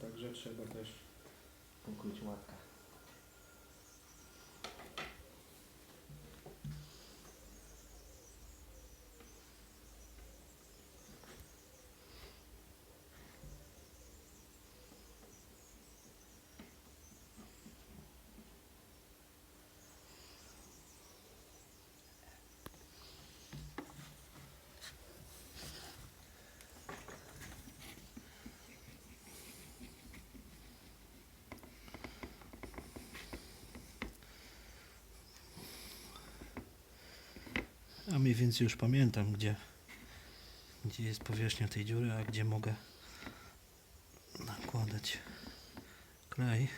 także trzeba też pokryć łatkę. A mniej więcej już pamiętam, gdzie, gdzie jest powierzchnia tej dziury, a gdzie mogę nakładać klej.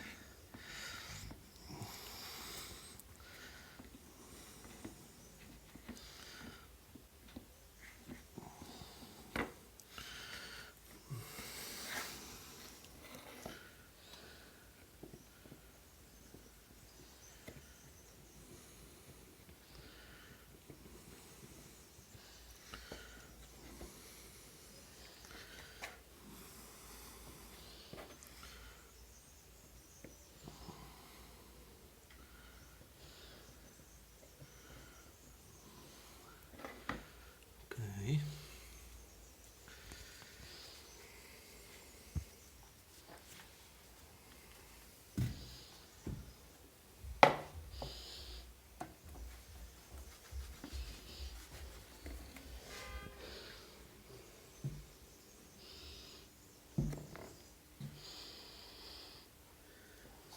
Okej.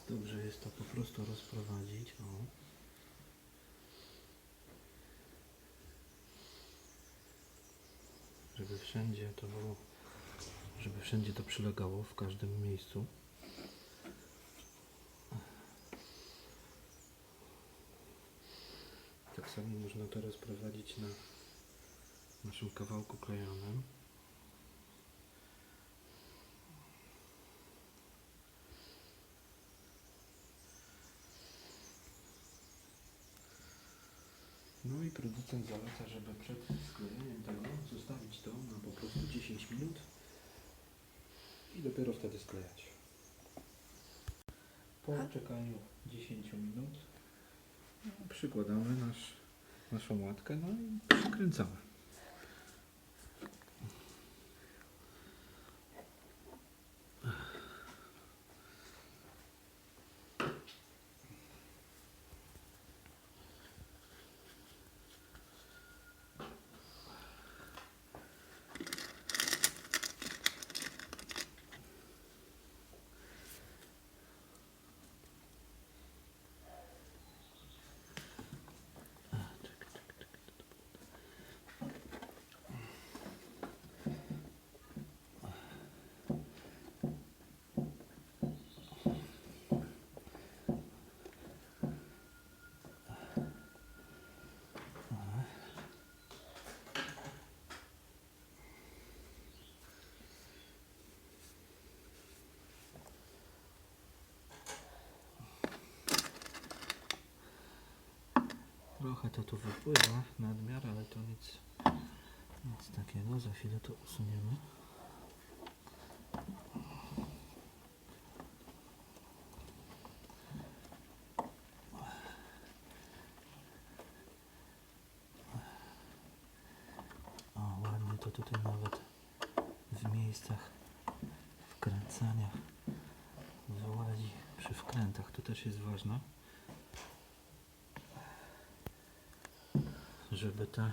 Dobrze jest to po prostu rozprowadzić. O. żeby wszędzie to było, żeby wszędzie to przylegało w każdym miejscu. Tak samo można to rozprowadzić na naszym kawałku klejonym. I producent zaleca, żeby przed sklejeniem tego zostawić to na po prostu 10 minut i dopiero wtedy sklejać. Po czekaniu 10 minut no, przykładamy nasz, naszą łatkę no i przykręcamy. Trochę to tu wypływa nadmiar, ale to nic, nic takiego. Za chwilę to usuniemy. O, ładnie to tutaj nawet w miejscach wkręcania wyłazi przy wkrętach. To też jest ważne. Żeby te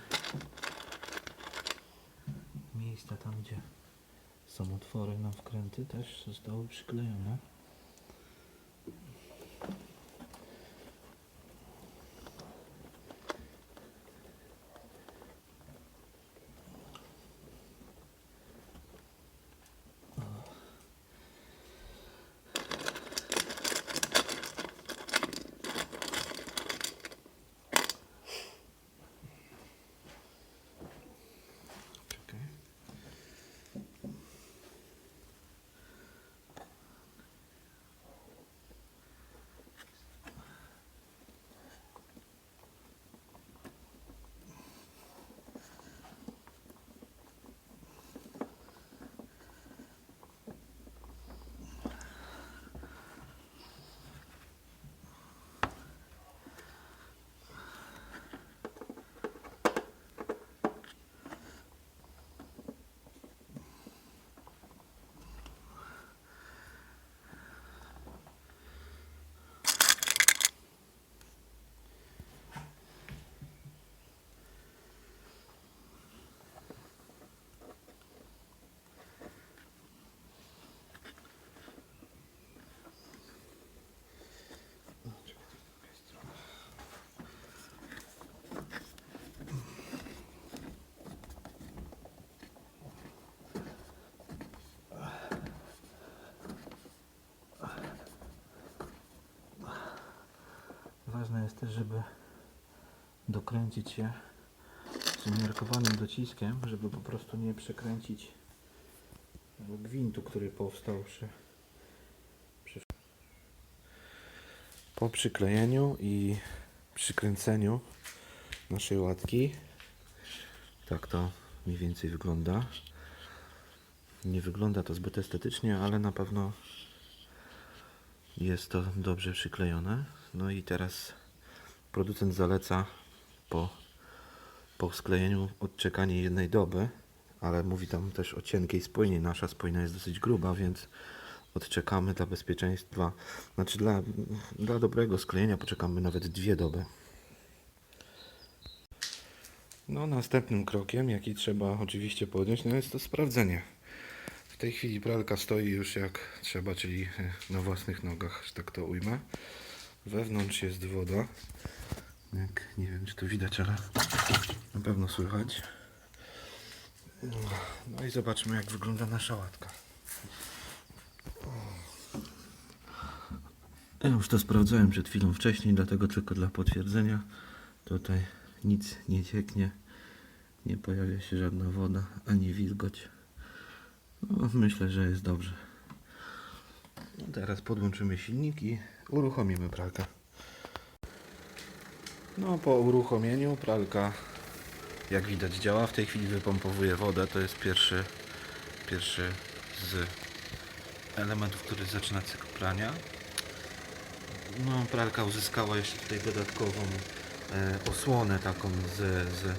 miejsca tam, gdzie są otwory na wkręty, też zostały przyklejone. Też, żeby dokręcić się z umiarkowanym dociskiem, żeby po prostu nie przekręcić gwintu, który powstał przy, przy... Po przyklejeniu i przykręceniu naszej łatki tak to mniej więcej wygląda. Nie wygląda to zbyt estetycznie, ale na pewno jest to dobrze przyklejone. No i teraz producent zaleca po, po sklejeniu odczekanie jednej doby, ale mówi tam też o cienkiej spójni. Nasza spójna jest dosyć gruba, więc odczekamy dla bezpieczeństwa, znaczy dla, dla dobrego sklejenia poczekamy nawet dwie doby. No, następnym krokiem, jaki trzeba oczywiście podjąć, no jest to sprawdzenie. W tej chwili pralka stoi już jak trzeba, czyli na własnych nogach, że tak to ujmę. Wewnątrz jest woda. Jak, nie wiem, czy to widać, ale na pewno słychać. No i zobaczmy, jak wygląda nasza łatka. Ja już to sprawdzałem przed chwilą wcześniej, dlatego tylko dla potwierdzenia. Tutaj nic nie cieknie, nie pojawia się żadna woda ani wilgoć. No, myślę, że jest dobrze. No, teraz podłączymy silnik i uruchomimy pralkę. No po uruchomieniu pralka jak widać działa. W tej chwili wypompowuje wodę. To jest pierwszy, pierwszy z elementów, który zaczyna cykl prania. No, pralka uzyskała jeszcze tutaj dodatkową e, osłonę taką z, z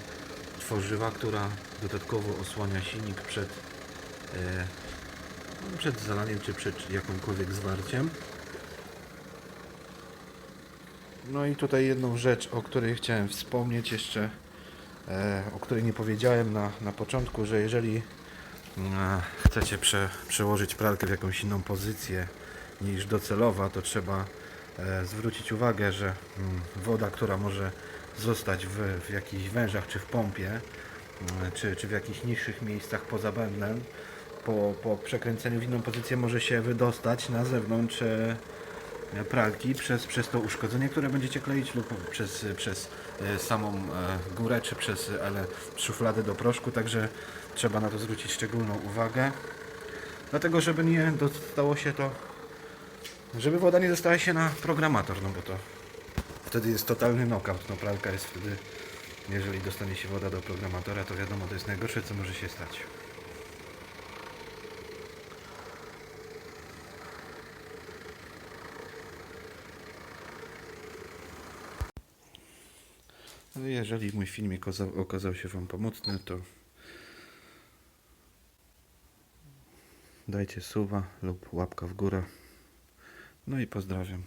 tworzywa, która dodatkowo osłania silnik przed, e, no, przed zalaniem czy przed jakimkolwiek zwarciem. No i tutaj jedną rzecz, o której chciałem wspomnieć jeszcze, e, o której nie powiedziałem na, na początku, że jeżeli e, chcecie prze, przełożyć pralkę w jakąś inną pozycję niż docelowa, to trzeba e, zwrócić uwagę, że mm, woda, która może zostać w, w jakichś wężach czy w pompie, mm, czy, czy w jakichś niższych miejscach poza bębnem, po, po przekręceniu w inną pozycję może się wydostać na zewnątrz pralki przez, przez to uszkodzenie, które będziecie kleić lub przez, przez e, samą e, górę, czy przez ale, szufladę do proszku, także trzeba na to zwrócić szczególną uwagę. Dlatego, żeby nie dostało się to, żeby woda nie dostała się na programator, no bo to wtedy jest totalny knockout. No pralka jest wtedy, jeżeli dostanie się woda do programatora, to wiadomo, to jest najgorsze, co może się stać. Jeżeli mój filmik okazał się Wam pomocny, to dajcie suba lub łapka w górę. No i pozdrawiam.